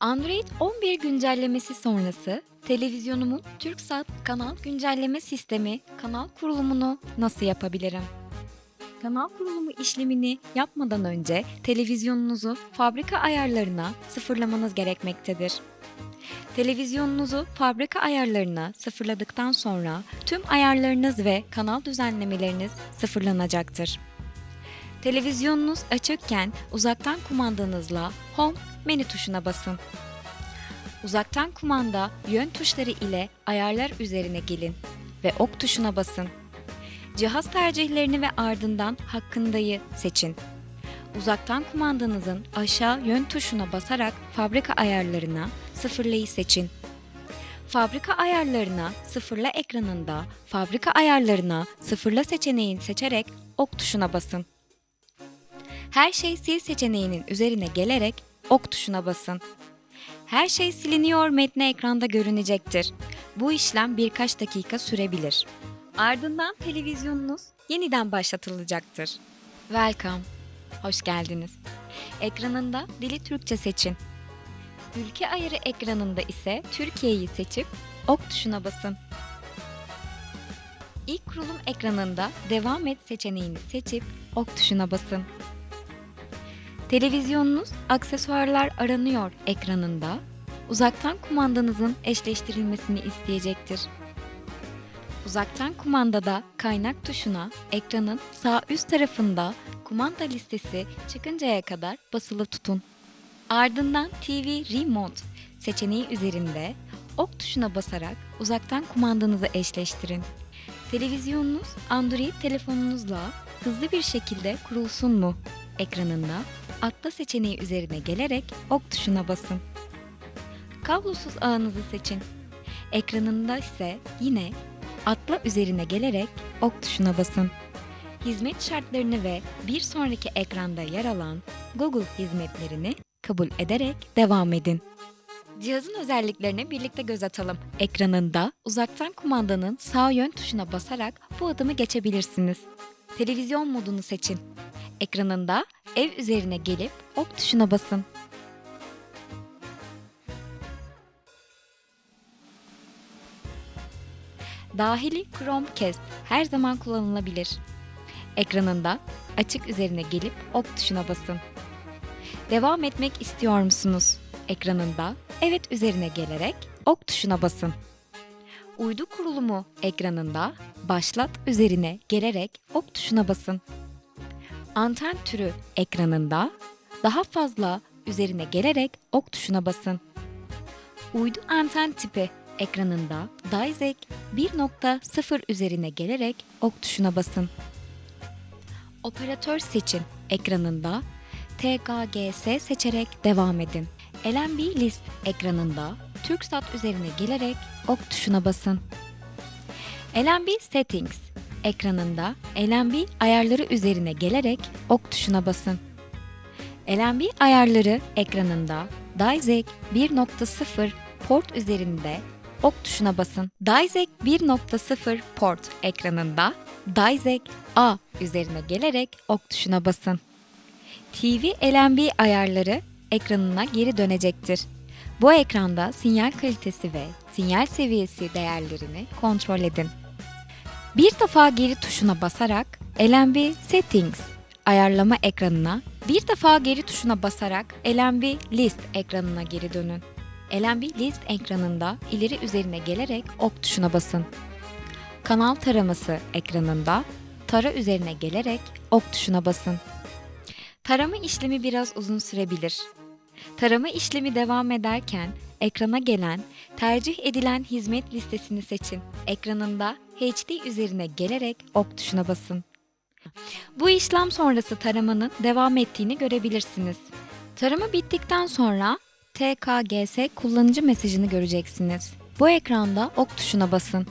Android 11 güncellemesi sonrası televizyonumun TürkSat kanal güncelleme sistemi kanal kurulumunu nasıl yapabilirim? Kanal kurulumu işlemini yapmadan önce televizyonunuzu fabrika ayarlarına sıfırlamanız gerekmektedir. Televizyonunuzu fabrika ayarlarına sıfırladıktan sonra tüm ayarlarınız ve kanal düzenlemeleriniz sıfırlanacaktır. Televizyonunuz açıkken uzaktan kumandanızla Home menü tuşuna basın. Uzaktan kumanda yön tuşları ile ayarlar üzerine gelin ve ok tuşuna basın. Cihaz tercihlerini ve ardından hakkındayı seçin. Uzaktan kumandanızın aşağı yön tuşuna basarak fabrika ayarlarına sıfırlayı seçin. Fabrika ayarlarına sıfırla ekranında fabrika ayarlarına sıfırla seçeneğini seçerek ok tuşuna basın. Her şey sil seçeneğinin üzerine gelerek ok tuşuna basın. Her şey siliniyor metni ekranda görünecektir. Bu işlem birkaç dakika sürebilir. Ardından televizyonunuz yeniden başlatılacaktır. Welcome. Hoş geldiniz. Ekranında dili Türkçe seçin. Ülke ayarı ekranında ise Türkiye'yi seçip ok tuşuna basın. İlk kurulum ekranında devam et seçeneğini seçip ok tuşuna basın. Televizyonunuz aksesuarlar aranıyor ekranında uzaktan kumandanızın eşleştirilmesini isteyecektir. Uzaktan kumandada kaynak tuşuna ekranın sağ üst tarafında kumanda listesi çıkıncaya kadar basılı tutun. Ardından TV Remote seçeneği üzerinde ok tuşuna basarak uzaktan kumandanızı eşleştirin. Televizyonunuz Android telefonunuzla hızlı bir şekilde kurulsun mu ekranında atla seçeneği üzerine gelerek ok tuşuna basın. Kablosuz ağınızı seçin. Ekranında ise yine atla üzerine gelerek ok tuşuna basın. Hizmet şartlarını ve bir sonraki ekranda yer alan Google hizmetlerini kabul ederek devam edin. Cihazın özelliklerine birlikte göz atalım. Ekranında uzaktan kumandanın sağ yön tuşuna basarak bu adımı geçebilirsiniz. Televizyon modunu seçin. Ekranında ev üzerine gelip ok tuşuna basın. Dahili Chromecast her zaman kullanılabilir. Ekranında açık üzerine gelip ok tuşuna basın. Devam etmek istiyor musunuz? Ekranında evet üzerine gelerek ok tuşuna basın. Uydu kurulumu ekranında başlat üzerine gelerek ok tuşuna basın. Anten türü ekranında daha fazla üzerine gelerek ok tuşuna basın. Uydu anten tipi ekranında DiZek 1.0 üzerine gelerek ok tuşuna basın. Operatör seçin ekranında TKGS seçerek devam edin. LNB list ekranında TürkSat üzerine gelerek ok tuşuna basın. LNB settings ekranında LNB ayarları üzerine gelerek ok tuşuna basın. LNB ayarları ekranında DiZek 1.0 port üzerinde ok tuşuna basın. DiZek 1.0 port ekranında DiZek A üzerine gelerek ok tuşuna basın. TV LNB ayarları ekranına geri dönecektir. Bu ekranda sinyal kalitesi ve sinyal seviyesi değerlerini kontrol edin. Bir defa geri tuşuna basarak LNB Settings ayarlama ekranına, bir defa geri tuşuna basarak LNB List ekranına geri dönün. LNB List ekranında ileri üzerine gelerek ok tuşuna basın. Kanal taraması ekranında tara üzerine gelerek ok tuşuna basın. Tarama işlemi biraz uzun sürebilir. Tarama işlemi devam ederken ekrana gelen tercih edilen hizmet listesini seçin. Ekranında HD üzerine gelerek ok tuşuna basın. Bu işlem sonrası taramanın devam ettiğini görebilirsiniz. Tarama bittikten sonra TKGS kullanıcı mesajını göreceksiniz. Bu ekranda ok tuşuna basın.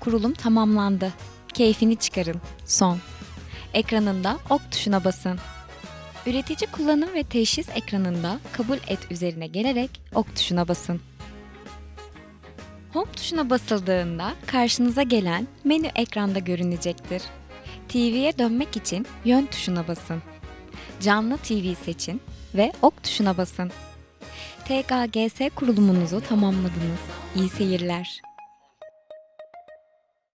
Kurulum tamamlandı. Keyfini çıkarın. Son. Ekranında ok tuşuna basın. Üretici kullanım ve teşhis ekranında kabul et üzerine gelerek ok tuşuna basın. Home tuşuna basıldığında karşınıza gelen menü ekranda görünecektir. TV'ye dönmek için yön tuşuna basın. Canlı TV seçin ve ok tuşuna basın. TKGS kurulumunuzu tamamladınız. İyi seyirler.